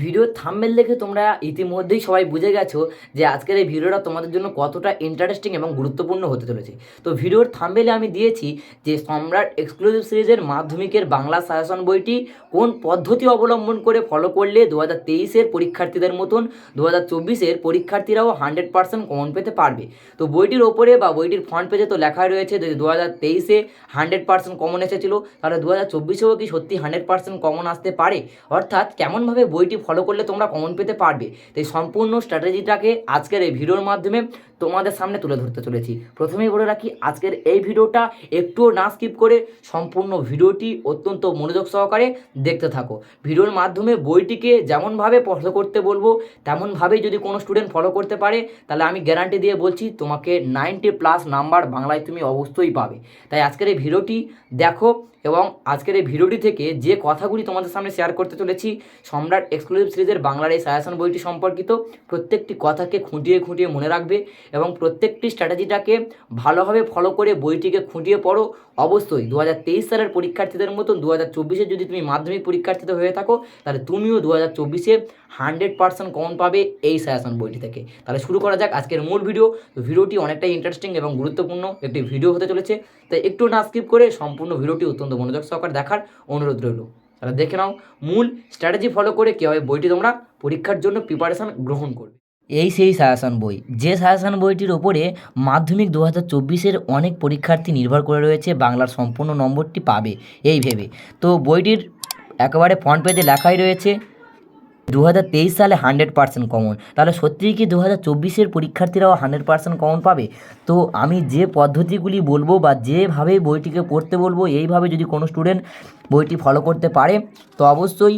Video thumbnail দেখে তোমরা ইতিমধ্যেই সবাই বুঝে গেছো যে আজকের এই ভিডিওটা তোমাদের জন্য কতটা ইন্টারেস্টিং এবং গুরুত্বপূর্ণ হতে চলেছে। তো ভিডিওর থাম্বেলে আমি দিয়েছি যে সম্রাট এক্সক্লুসিভ সিরিজের মাধ্যমিকের বাংলা সাজেশন বইটি কোন পদ্ধতি অবলম্বন করে ফলো করলে দু হাজার তেইশের পরীক্ষার্থীদের মতন দু হাজার চব্বিশের পরীক্ষার্থীরাও হান্ড্রেড পার্সেন্ট কমন পেতে পারবে। তো বইটির ওপরে বা বইটির ফ্রন্ট পেজে তো লেখাই রয়েছে যে দু হাজার তেইশে হান্ড্রেড পার্সেন্ট কমন এসেছিল, তাহলে দু হাজার চব্বিশেও কি সত্যি হান্ড্রেড পার্সেন্ট কমন আসতে পারে? অর্থাৎ কেমনভাবে বইটি ফলো করলে তোমরা কমন পেতে পারবে। তাই সম্পূর্ণ স্ট্র্যাটেজিটাকে আজকের এই ভিডিওর মাধ্যমে তোমাদের সামনে তুলে ধরতে চলেছি। প্রথমেই বলে রাখি, আজকের এই ভিডিওটা একটুও না স্কিপ করে সম্পূর্ণ ভিডিওটি অত্যন্ত মনোযোগ সহকারে দেখতে থাকো। ভিডিওর মাধ্যমে বইটিকে যেমনভাবে ফলো করতে বলব, তেমনভাবেই যদি কোনো স্টুডেন্ট ফলো করতে পারে, তাহলে আমি গ্যারান্টি দিয়ে বলছি, তোমাকে নাইনটি প্লাস নাম্বার বাংলায় তুমি অবশ্যই পাবে। তাই আজকের এই ভিডিওটি দেখো এবং আজকের এই ভিডিওটি থেকে যে কথাগুলি তোমাদের সামনে শেয়ার করতে চলেছি, সম্রাট এক্সক্লুসিভ সিরিজের বাংলার এই সায়াসন বইটি সম্পর্কিত প্রত্যেকটি কথাকে খুঁটিয়ে খুঁটিয়ে মনে রাখবে এবং প্রত্যেকটি স্ট্র্যাটেজিটাকে ভালোভাবে ফলো করে বইটিকে খুঁটিয়ে পড়ো। অবশ্যই দু হাজার তেইশ সালের পরীক্ষার্থীদের মতন দু হাজার যদি তুমি মাধ্যমিক পরীক্ষার্থীতে হয়ে থাকো, তাহলে তুমিও দু হাজার চব্বিশে হান্ড্রেড পার্সেন্ট কমন পাবে এই সায়াসন বইটি থেকে। তাহলে শুরু করা যাক আজকের মূল ভিডিও। ভিডিওটি অনেকটাই ইন্টারেস্টিং এবং গুরুত্বপূর্ণ একটি ভিডিও হতে চলেছে। তাই একটু না স্কিপ করে সম্পূর্ণ ভিডিওটি অত্যন্ত মনোযোগ সহকারে দেখার অনুরোধ রইল। তাহলে দেখে নাও, মূল স্ট্র্যাটেজি ফলো করে কীভাবে বইটি তোমরা পরীক্ষার জন্য প্রিপারেশান গ্রহণ করবে। এই সেই সায়াসান বই। যে সায়াসান বইটির ওপরে মাধ্যমিক দু হাজার চব্বিশের অনেক পরীক্ষার্থী নির্ভর করে রয়েছে, বাংলার সম্পূর্ণ নম্বরটি পাবে, এই ভেবে। তো বইটির একেবারে ফ্রন্ট পেজে লেখাই রয়েছে দু হাজার তেইশ সালে হান্ড্রেড পার্সেন্ট কমন তাহলে সত্যিই কি দু হাজার চব্বিশের পরীক্ষার্থীরাও হান্ড্রেড পার্সেন্ট কমন পাবে? তো আমি যে পদ্ধতিগুলি বলব বা যেভাবে বইটিকে পড়তে বলব, এইভাবে যদি কোনো স্টুডেন্ট বইটি ফলো করতে পারে, তো অবশ্যই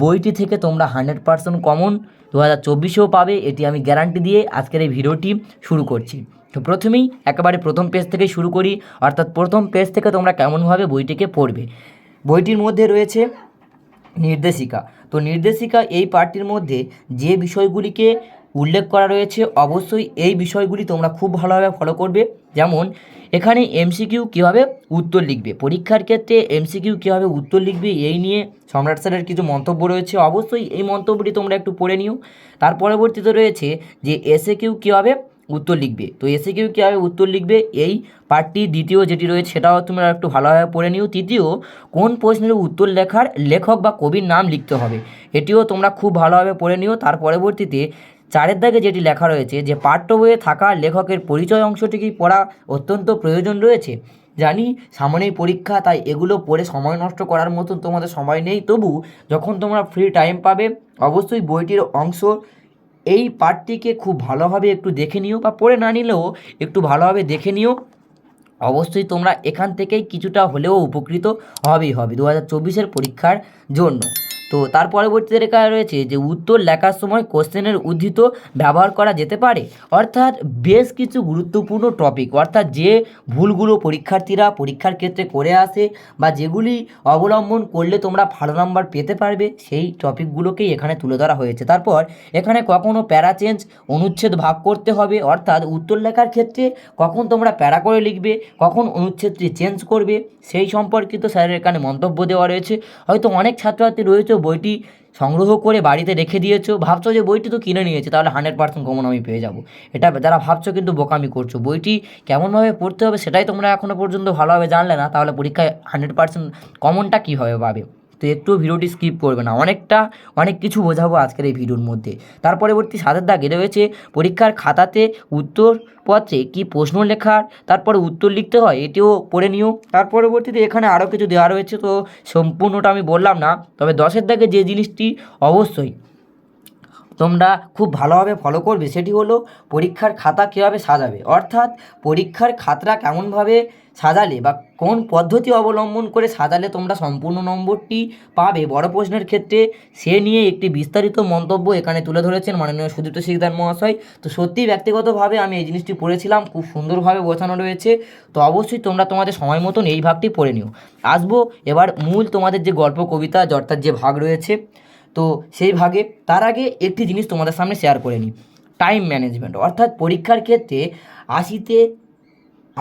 বইটি থেকে তোমরা হান্ড্রেড পার্সেন্ট কমন, দু হাজার চব্বিশেও পাবে, এটি আমি গ্যারান্টি দিয়ে আজকের এই ভিডিওটি শুরু করছি। তো প্রথমেই একেবারে প্রথম পেজ থেকে শুরু করি, অর্থাৎ প্রথম পেজ থেকে তোমরা কেমনভাবে বইটিকে পড়বে। বইটির মধ্যে রয়েছে নির্দেশিকা। তো নির্দেশিকা এই পার্টির মধ্যে যে বিষয়গুলিকে উল্লেখ করা রয়েছে, অবশ্যই এই বিষয়গুলি তোমরা খুব ভালোভাবে ফলো করবে। যেমন এখানে এমসিকিউ কীভাবে উত্তর লিখবে? পরীক্ষার ক্ষেত্রে এমসিকিউ কীভাবে উত্তর লিখবে? এই নিয়ে সম্রাট স্যারের কিছু মন্তব্য রয়েছে। অবশ্যই এই মন্তব্যটি তোমরা একটু পড়ে নিও। তার পরবর্তীতে রয়েছে যে এসে কিউ কীভাবে উত্তর লিখবে? তো এসে কিউ কীভাবে উত্তর লিখবে? এই পার্টটি দ্বিতীয় যেটি রয়েছে সেটাও তোমরা একটু ভালোভাবে পড়ে নিও। তৃতীয়, কোন প্রশ্নের উত্তর লেখার লেখক বা কবির নাম লিখতে হবে? এটিও তোমরা খুব ভালোভাবে পড়ে নিও। তার পরবর্তীতে চারের দাগে যেটি লেখা রয়েছে যে পাঠ্য বইয়ে থাকা লেখকের পরিচয় অংশটিকেই পড়া অত্যন্ত প্রয়োজন রয়েছে। জানি, সামনেই পরীক্ষা, তাই এগুলো পড়ে সময় নষ্ট করার মতন তোমাদের সময় নেই। তবু, যখন তোমরা ফ্রি টাইম পাবে, অবশ্যই বইটির অংশ এই পার্টটিকে খুব ভালোভাবে একটু দেখে নিও বা পড়ে না নিলেও একটু ভালোভাবে দেখে নিও। অবশ্যই তোমরা এখান থেকেই কিছুটা হলেও উপকৃত হবেই হবে, দু হাজার চব্বিশের পরীক্ষার জন্য। তো তার পরবর্তীতে লেখা রয়েছে যে উত্তর লেখার সময় কোশ্চেনের উদ্ধৃত ব্যবহার করা যেতে পারে। অর্থাৎ বেশ কিছু গুরুত্বপূর্ণ টপিক অর্থাৎ যে ভুলগুলো পরীক্ষার্থীরা পরীক্ষার ক্ষেত্রে করে আসে বা যেগুলি অবলম্বন করলে তোমরা ভালো নাম্বার পেতে পারবে, সেই টপিকগুলোকেই এখানে তুলে ধরা হয়েছে। তারপর এখানে কখনও প্যারা চেঞ্জ অনুচ্ছেদ ভাগ করতে হবে, অর্থাৎ উত্তর লেখার ক্ষেত্রে কখন তোমরা প্যারা করে লিখবে, কখন অনুচ্ছেদটি চেঞ্জ করবে, সেই সম্পর্কিত স্যারের এখানে মন্তব্য দেওয়া রয়েছে। হয়তো অনেক ছাত্রছাত্রী রয়েছে বইটি সংগ্রহ করে বাড়িতে রেখে দিয়েছ, ভাবছ যে বইটি তো কিনে নিয়েছে, তাহলে হান্ড্রেড পার্সেন্ট কমন আমি পেয়ে যাব। এটা যারা ভাবছ কিন্তু বোকামি করছ। বইটি কেমনভাবে পড়তে হবে সেটাই তোমরা এখনও পর্যন্ত ভালোভাবে জানলে না, তাহলে পরীক্ষায় হান্ড্রেড পার্সেন্ট কমনটা কীভাবে পাবে? তো একটু ভিডিওটি স্কিপ করবে না। অনেকটা, অনেক কিছু বোঝাবো আজকের এই ভিডিওর মধ্যে। তার পরবর্তী সাতের দাগে রয়েছে পরীক্ষার খাতাতে উত্তর উত্তরপত্রে কি প্রশ্ন লেখার তারপরে উত্তর লিখতে হয়, এটিও পড়ে নিও। তার পরবর্তীতে এখানে আরও কিছু দেওয়া রয়েছে, তো সম্পূর্ণটা আমি বললাম না। তবে দশের দাগে যে জিনিসটি অবশ্যই তোমরা খুব ভালোভাবে ফলো করবে, সেটি হলো পরীক্ষার খাতা কীভাবে সাজাবে। অর্থাৎ পরীক্ষার খাতা কেমনভাবে সাজালে বা কোন পদ্ধতি অবলম্বন করে সাজালে তোমরা সম্পূর্ণ নম্বরটি পাবে? বড় প্রশ্নের ক্ষেত্রে সে নিয়ে একটি বিস্তারিত মন্তব্য এখানে তুলে ধরেছেন মাননীয় সুদীপ্ত শিকদার মহাশয়। তো সত্যিই ব্যক্তিগতভাবে আমি এই জিনিসটি পড়েছিলাম, খুব সুন্দরভাবে বোঝানো রয়েছে। তো অবশ্যই তোমরা তোমাদের সময় মতন এই ভাগটি পড়ে নিও। আসব এবার মূল তোমাদের যে গল্প, কবিতা অর্থাৎ যে ভাগ রয়েছে, তো সেই ভাগে। তার আগে একটি জিনিস তোমাদের সামনে শেয়ার করে নিই। টাইম ম্যানেজমেন্ট অর্থাৎ পরীক্ষার ক্ষেত্রে আশিতে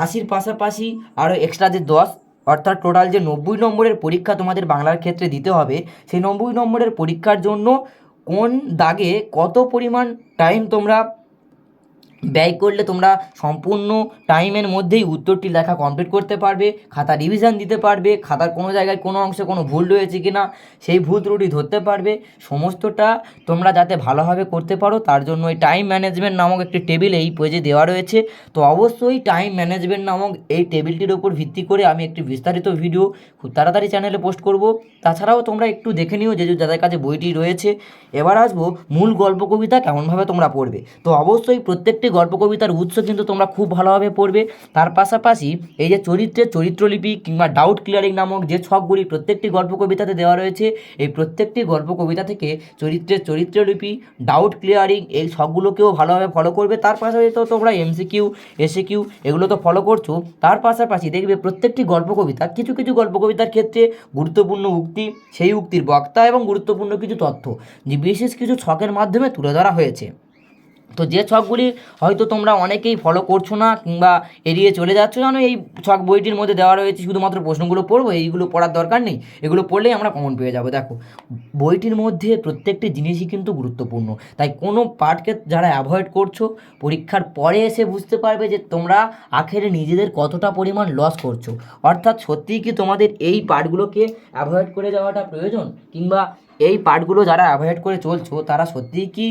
আশির পাশাপাশি আরও এক্সট্রা যে দশ, অর্থাৎ টোটাল যে নব্বই নম্বরের পরীক্ষা তোমাদের বাংলার ক্ষেত্রে দিতে হবে, সেই নব্বই নম্বরের পরীক্ষার জন্য কোন দাগে কত পরিমাণ টাইম তোমরা ব্যয় করলে তোমরা সম্পূর্ণ টাইমের মধ্যেই উত্তরটি লেখা কমপ্লিট করতে পারবে, খাতা রিভিশন দিতে পারবে, খাতার কোনো জায়গায় কোনো অংশে কোনো ভুল রয়েছে কি না সেই ভুল ত্রুটি ধরতে পারবে। সমস্তটা তোমরা যাতে ভালোভাবে করতে পারো, তার জন্য এই টাইম ম্যানেজমেন্ট নামক একটি টেবিল এই পেজে দেওয়া রয়েছে। তো অবশ্যই টাইম ম্যানেজমেন্ট নামক এই টেবিলটির ওপর ভিত্তি করে আমি একটি বিস্তারিত ভিডিও খুব তাড়াতাড়ি চ্যানেলে পোস্ট করব। তাছাড়াও তোমরা একটু দেখে নিও যে যাদের কাছে বইটি রয়েছে। এবার আসব মূল গল্প কবিতা কেমনভাবে তোমরা পড়বে। তো অবশ্যই প্রত্যেকটি গল্প কবিতার উৎস কিন্তু তোমরা খুব ভালোভাবে পড়বে। তার পাশাপাশি এই যে চরিত্রের চরিত্রলিপি কিংবা ডাউট ক্লিয়ারিং নামক যে ছকগুলি প্রত্যেকটি গল্প কবিতাতে দেওয়া রয়েছে, এই প্রত্যেকটি গল্প কবিতা থেকে চরিত্রের চরিত্রলিপি ডাউট ক্লিয়ারিং এই ছকগুলোকেও ভালোভাবে ফলো করবে। তার পাশাপাশি তো তোমরা এমসিকিউ এসিকিউ এগুলো তো ফলো করছ। তার পাশাপাশি দেখবে প্রত্যেকটি গল্প কবিতা, কিছু কিছু গল্প কবিতার ক্ষেত্রে গুরুত্বপূর্ণ উক্তি, সেই উক্তির বক্তা এবং গুরুত্বপূর্ণ কিছু তথ্য, যে বিশেষ কিছু ছকের মাধ্যমে তুলে ধরা হয়েছে। তো যে ছকগুলি হয়তো তোমরা অনেকেই ফলো করছ না কিংবা এড়িয়ে চলে যাচ্ছ, জানো এই ছক বইটির মধ্যে দেওয়া রয়েছে শুধুমাত্র প্রশ্নগুলো পড়ব, এইগুলো পড়ার দরকার নেই, এগুলো পড়লেই আমরা কমন পেয়ে যাব। দেখো, বইটির মধ্যে প্রত্যেকটি জিনিসই কিন্তু গুরুত্বপূর্ণ, তাই কোনো পার্টকে যারা অ্যাভয়েড করছ, পরীক্ষার পরে এসে বুঝতে পারবে যে তোমরা আখেরে নিজেদের কতটা পরিমাণ লস করছ। অর্থাৎ সত্যিই কি তোমাদের এই পার্টগুলোকে অ্যাভয়েড করে যাওয়াটা প্রয়োজন? কিংবা এই পার্টগুলো যারা অ্যাভয়েড করে চলছো, তারা সত্যিই কি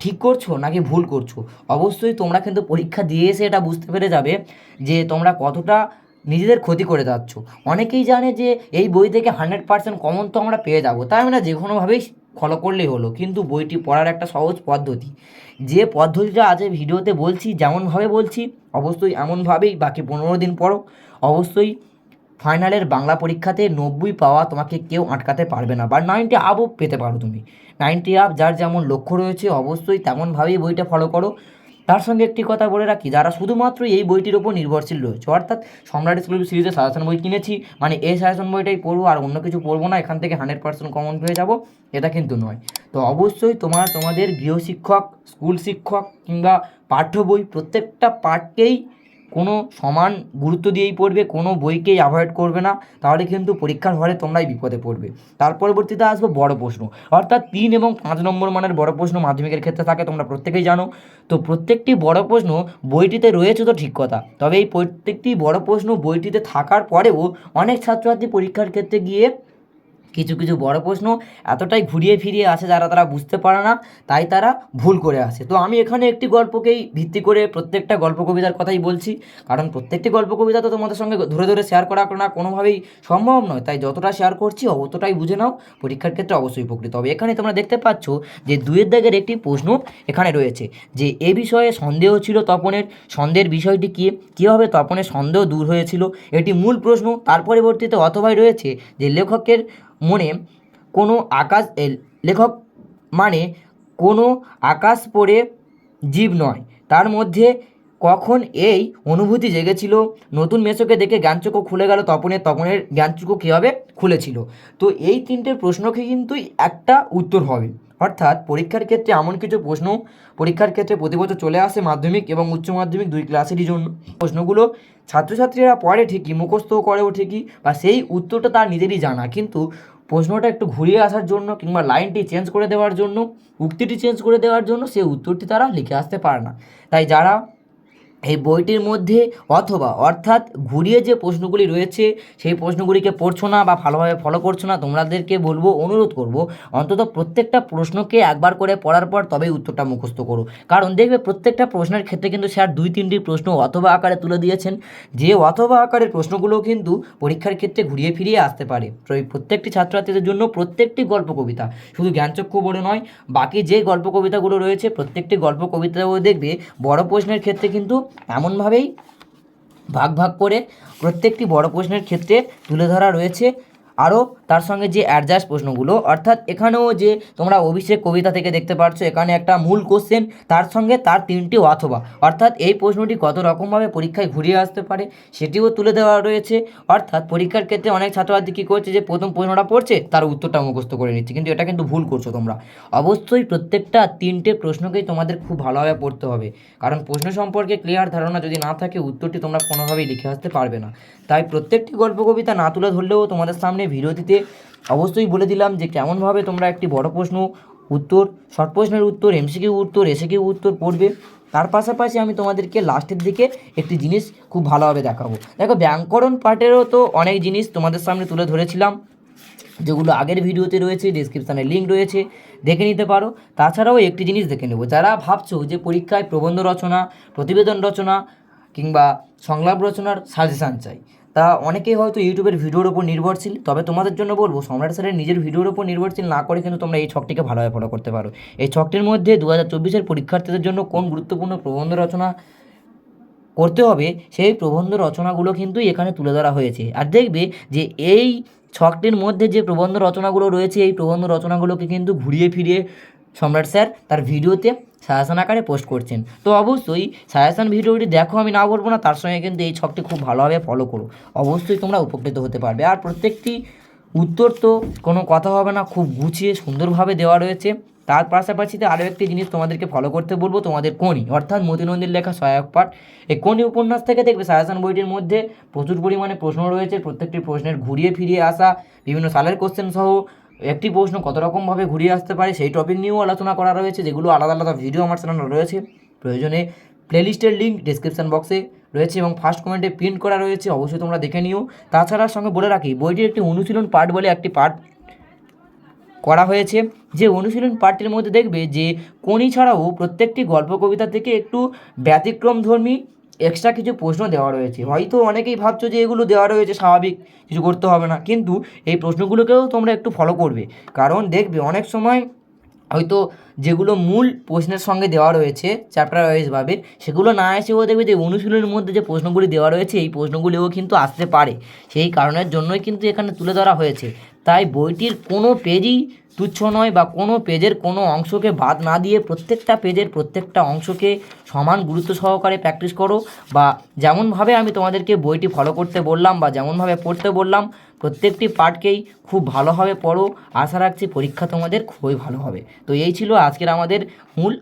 ঠিক করছ নাকি ভুল করছ? অবশ্যই তোমরা কিন্তু পরীক্ষা দিয়ে এসে এটা বুঝতে পেরে যাবে যে তোমরা কতটা নিজেদের ক্ষতি করে যাচ্ছ। অনেকেই জানে যে এই বই থেকে হান্ড্রেড পার্সেন্ট কমন তো আমরা পেয়ে যাব। তাই আমরা যে কোনোভাবেই ফলো করলেই হলো। কিন্তু বইটি পড়ার একটা সহজ পদ্ধতি। যে পদ্ধতিটা আজ ভিডিওতে বলছি, যেমনভাবে বলছি, অবশ্যই এমনভাবেই বাকি পনেরো দিন পরও অবশ্যই ফাইনালের বাংলা পরীক্ষাতে নব্বই পাওয়া তোমাকে কেউ আটকাতে পারবে না, বা নাইনটি আপও পেতে পারো তুমি। নাইনটি আপ যার যেমন লক্ষ্য রয়েছে, অবশ্যই তেমনভাবেই বইটা ফলো করো। তার সঙ্গে একটি কথা বলে রাখি, যারা শুধুমাত্র এই বইটির ওপর নির্ভরশীল রয়েছে, অর্থাৎ সম্রাট স্কুল সিরিজের সাজেশন বই কিনেছি মানে এই সাজেশন বইটাই পড়ব আর অন্য কিছু পড়ব না, এখান থেকে হান্ড্রেড পার্সেন্ট কমন পেয়ে যাব, এটা কিন্তু নয়। তো অবশ্যই তোমার, তোমাদের গৃহশিক্ষক স্কুল শিক্ষক কিংবা পাঠ্য বই প্রত্যেকটা পাঠকেই কোনো সমান গুরুত্ব দিয়েই পড়বে, কোনো বইকেই অ্যাভয়েড করবে না, তাহলে কিন্তু পরীক্ষার হলে তোমরাই বিপদে পড়বে। তার পরবর্তীতে আসব বড় প্রশ্ন। অর্থাৎ তিন এবং পাঁচ নম্বর মানের বড় প্রশ্ন মাধ্যমিকের ক্ষেত্রে থাকে, তোমরা প্রত্যেকেই জানো। তো প্রত্যেকটি বড় প্রশ্ন বইটিতে রয়েছে তো ঠিক কথা, তবে এই প্রত্যেকটি বড় প্রশ্ন বইটিতে থাকার পরেও অনেক ছাত্রছাত্রী পরীক্ষার ক্ষেত্রে গিয়ে কিছু কিছু বড় প্রশ্ন এতটাই ঘুরিয়ে ফিরিয়ে আসে যারা তারা বুঝতে পারে না, তাই তারা ভুল করে আসে। তো আমি এখানে একটি গল্পকেই ভিত্তি করে প্রত্যেকটা গল্প কবিতার কথাই বলছি, কারণ প্রত্যেকটি গল্প কবিতা তো তোমাদের সঙ্গে ধরে ধরে শেয়ার করা না, কোনোভাবেই সম্ভব নয়। তাই যতটা শেয়ার করছি, অতটাই বুঝে নাও, পরীক্ষার ক্ষেত্রে অবশ্যই উপকৃত হবে। এখানে তোমরা দেখতে পাচ্ছ যে দুয়ের দাগের একটি প্রশ্ন এখানে রয়েছে, যে এ বিষয়ে সন্দেহ ছিল তপনের, সন্দেহের বিষয়টি কী, কীভাবে তপনের সন্দেহ দূর হয়েছিল, এটি মূল প্রশ্ন, তার পরবর্তীতে অথবাই রয়েছে যে লেখকের মনে কোনো আকাশ লেখক মানে কোনো আকাশ পড়ে জীব নয়। তার মধ্যে কখন এই অনুভূতি জেগেছিল? নতুন মেসোকে দেখে জ্ঞানচক্ষু খুলে গেল তপনের। তপনের জ্ঞানচক্ষু কীভাবে খুলেছিল। তো এই তিনটে প্রশ্নকে কিন্তু একটা উত্তর হবে। অর্থাৎ পরীক্ষার ক্ষেত্রে এমন কিছু প্রশ্ন, পরীক্ষার ক্ষেত্রে প্রতি বছর চলে আসে মাধ্যমিক এবং উচ্চ মাধ্যমিক দুই ক্লাসেরই জন্য। প্রশ্নগুলো ছাত্রছাত্রীরা পড়ে ঠিকই, মুখস্থও করেও ঠিকই বা সেই উত্তরটা তার নিজেরই জানা। কিন্তু প্রশ্নটা একটু ঘুরিয়ে আসার জন্য কিংবা লাইনটি চেঞ্জ করে দেওয়ার জন্য, উক্তিটি চেঞ্জ করে দেওয়ার জন্য সেই উত্তরটি তারা লিখে আসতে পারে না। তাই যারা এই বইটির মধ্যে অথবা অর্থাৎ ঘুরিয়ে যে প্রশ্নগুলি রয়েছে, সেই প্রশ্নগুলিকে পড়ছো না বা ভালোভাবে ফলো করছ না, তোমাদেরকে বলব, অনুরোধ করব, অন্তত প্রত্যেকটা প্রশ্নকে একবার করে পড়ার পর তবেই উত্তরটা মুখস্থ করো। কারণ দেখবে প্রত্যেকটা প্রশ্নের ক্ষেত্রে কিন্তু স্যার দুই তিনটি প্রশ্ন অথবা আকারে তুলে দিয়েছেন, যে অথবা আকারের প্রশ্নগুলো কিন্তু পরীক্ষার ক্ষেত্রে ঘুরিয়ে ফিরিয়ে আসতে পারে। তো এই প্রত্যেকটি ছাত্রছাত্রীদের জন্য প্রত্যেকটি গল্প কবিতা, শুধু জ্ঞানচক্ষু বলে নয়, বাকি যে গল্প কবিতাগুলো রয়েছে, প্রত্যেকটি গল্প কবিতাও দেখবে বড় প্রশ্নের ক্ষেত্রে কিন্তু এমনভাবেই ভাগ ভাগ করে প্রত্যেকটি বড় প্রশ্নের ক্ষেত্রে তুলে ধরা রয়েছে। আরও তার সঙ্গে যে অ্যাডজাস্ট প্রশ্নগুলো, অর্থাৎ এখানেও যে তোমরা অভিষেক কবিতা থেকে দেখতে পাচ্ছ এখানে একটা মূল কোশ্চেন তার সঙ্গে তার তিনটি অথবা। অর্থাৎ এই প্রশ্নটি কত রকমভাবে পরীক্ষায় ঘুরিয়ে আসতে পারে, সেটিও তুলে দেওয়া রয়েছে। অর্থাৎ পরীক্ষার ক্ষেত্রে অনেক ছাত্রছাত্রী কী করছে যে, প্রথম প্রশ্নটা পড়ছে, তার উত্তরটা মুখস্থ করে নিচ্ছে। কিন্তু এটা কিন্তু ভুল করছ তোমরা। অবশ্যই প্রত্যেকটা তিনটে প্রশ্নকেই তোমাদের খুব ভালোভাবে পড়তে হবে। কারণ প্রশ্ন সম্পর্কে ক্লিয়ার ধারণা যদি না থাকে, উত্তরটি তোমরা কোনোভাবেই লিখে আসতে পারবে না। তাই প্রত্যেকটি গল্প কবিতা না তুলে ধরলেও তোমাদের সামনে ভিডিওটিতে অবশ্যই বলে দিলাম যে কেমনভাবে তোমরা একটি বড় প্রশ্ন, উত্তর শর্ট প্রশ্নের উত্তর এমসিকিউ উত্তর এসিকিউ উত্তর পড়বে। তার পাশাপাশি আমি তোমাদেরকে লাস্টের দিকে একটি জিনিস খুব ভালোভাবে দেখাবো। দেখো, ব্যাঙ্করণ পার্টেরও তো অনেক জিনিস তোমাদের সামনে তুলে ধরেছিলাম, যেগুলো আগের ভিডিওতে রয়েছে ডিসক্রিপশানে লিঙ্ক রয়েছে, দেখে নিতে পারো। তাছাড়াও একটি জিনিস দেখে নেব। যারা ভাবছ যে পরীক্ষায় প্রবন্ধ রচনা, প্রতিবেদন রচনা কিংবা সংলাপ রচনার সাজেশান চাই তা অনেকেই হয়তো ইউটিউবের ভিডিওর ওপর নির্ভরশীল, তবে তোমাদের জন্য বলব সম্রাট স্যারের নিজের ভিডিওর ওপর নির্ভরশীল না করে কিন্তু তোমরা এই ছকটিকে ভালোভাবে ফলো করতে পারো। এই ছকটির মধ্যে দু হাজার চব্বিশের পরীক্ষার্থীদের জন্য কোন গুরুত্বপূর্ণ প্রবন্ধ রচনা করতে হবে, সেই প্রবন্ধ রচনাগুলো কিন্তু এখানে তুলে ধরা হয়েছে। আর দেখবে যে এই ছকটির মধ্যে যে প্রবন্ধ রচনাগুলো রয়েছে, এই প্রবন্ধ রচনাগুলোকে কিন্তু ঘুরিয়ে ফিরিয়ে সম্রাট স্যার তার ভিডিওতে সাজেশন আকারে পোস্ট করছেন। তো অবশ্যই সাজেশন ভিডিওটি দেখো, আমি না বলব না, তার সঙ্গে কিন্তু এই ছকটি খুব ভালোভাবে ফলো করো। অবশ্যই তোমরা উপকৃত হতে পারবে। আর প্রত্যেকটি উত্তর তো কোনো কথা হবে না, খুব গুছিয়ে সুন্দরভাবে দেওয়া রয়েছে। তার পাশাপাশিতে আরও একটি জিনিস তোমাদেরকে ফলো করতে বলব, তোমাদের কোনি অর্থাৎ মতিনন্দীর লেখা সহায়ক পাঠ। এই কোনি উপন্যাস থেকে দেখবে সাজেশন বইটির মধ্যে প্রচুর পরিমাণে প্রশ্ন রয়েছে, প্রত্যেকটি প্রশ্নের ঘুরিয়ে ফিরিয়ে আসা, বিভিন্ন সালের কোশ্চেন সহ একটি প্রশ্ন কত রকমভাবে ঘুরিয়ে আসতে পারে? সেই টপিক নিয়েও আলোচনা করা রয়েছে, যেগুলো আলাদা আলাদা ভিডিও আমার চ্যানেলে রয়েছে। প্রয়োজনে প্লেলিস্টের লিঙ্ক ডিসক্রিপশন বক্সে রয়েছে এবং ফার্স্ট কমেন্টে প্রিন্ট করা রয়েছে, অবশ্যই তোমরা দেখে নিও। তাছাড়া সঙ্গে বলে রাখি, বইটির একটি অনুশীলন পাঠ বলে একটি পাঠ করা হয়েছে। যে অনুশীলন পাঠটির মধ্যে দেখবে যে কোনি ছাড়াও প্রত্যেকটি গল্প কবিতা থেকে একটু ব্যতিক্রমধর্মী এক্সট্রা কিছু প্রশ্ন দেওয়া রয়েছে। হয়তো অনেকেই ভাবছ যে এগুলো দেওয়া রয়েছে, স্বাভাবিক, কিছু করতে হবে না। কিন্তু এই প্রশ্নগুলোকেও তোমরা একটু ফলো করবে। কারণ দেখবে অনেক সময় হয়তো যেগুলো মূল প্রশ্নের সঙ্গে দেওয়া রয়েছে চ্যাপ্টার ওয়াইজভাবে সেগুলো না এসেও দেখবে যে অনুশীলনের মধ্যে যে প্রশ্নগুলি দেওয়া রয়েছে, এই প্রশ্নগুলিও কিন্তু আসতে পারে। সেই কারণের জন্যই কিন্তু এখানে তুলে ধরা হয়েছে। তাই বইটির কোনো পেজই তুচ্ছ নয় বা কোনো পেজের কোনো অংশকে বাদ না দিয়ে প্রত্যেকটা পেজের প্রত্যেকটা অংশকে সমান গুরুত্ব সহকারে প্র্যাকটিস করো বা যেমনভাবে আমি তোমাদেরকে বইটি ফলো করতে বললাম বা যেমনভাবে পড়তে বললাম, প্রত্যেকটি পার্টকেই খুব ভালোভাবে পড়ো। আশা রাখছি পরীক্ষা তোমাদের খুবই ভালো হবে। তো এই ছিল আজকের আমাদের মূল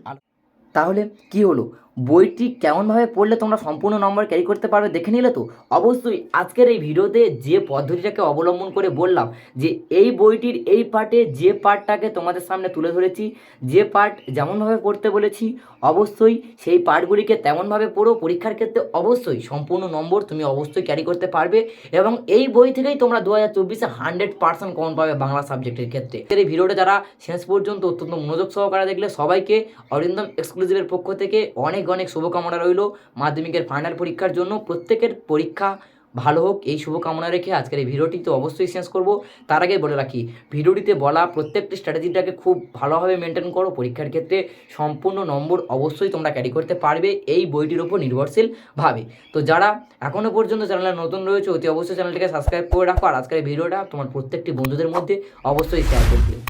তাহলে কি হলো? বইটি কেমনভাবে পড়লে তোমরা সম্পূর্ণ নম্বর ক্যারি করতে পারবে দেখে নিলে তো? অবশ্যই আজকের এই ভিডিওতে যে পদ্ধতিটাকে অবলম্বন করে বললাম, যে এই বইটির এই পার্টে যে পার্টটাকে তোমাদের সামনে তুলে ধরেছি, যে পার্ট যেমনভাবে পড়তে বলেছি, অবশ্যই সেই পার্টগুলিকে তেমনভাবে পড়ো। পরীক্ষার ক্ষেত্রে অবশ্যই সম্পূর্ণ নম্বর তুমি অবশ্যই ক্যারি করতে পারবে এবং এই বই থেকেই তোমরা দু হাজার চব্বিশে হান্ড্রেড পার্সেন্ট কমন পাবে বাংলা সাবজেক্টের ক্ষেত্রে। এই ভিডিওটা যারা শেষ পর্যন্ত অত্যন্ত মনোযোগ সহকারে দেখলে সবাইকে অরিন্দম এক্সক্লুসিভের পক্ষ থেকে অনেক অনেক অনেক শুভকামনা রইল। মাধ্যমিকের ফাইনাল পরীক্ষার জন্য প্রত্যেকের পরীক্ষা ভালো হোক, এই শুভকামনা রেখে আজকের এই ভিডিওটি তো অবশ্যই শেষ করব। তার আগে বলে রাখি, ভিডিওটিতে বলা প্রত্যেকটি স্ট্র্যাটেজিটাকে খুব ভালোভাবে মেনটেন করো। পরীক্ষার ক্ষেত্রে সম্পূর্ণ নম্বর অবশ্যই তোমরা ক্যারি করতে পারবে, এই বইটির ওপর নির্ভরশীলভাবে তো যারা এখনও পর্যন্ত চ্যানেলে নতুন রয়েছে, অতি অবশ্যই চ্যানেলটিকে সাবস্ক্রাইব করে রাখো। আর আজকের ভিডিওটা তোমার প্রত্যেকটি বন্ধুদের মধ্যে অবশ্যই শেয়ার করে দিও।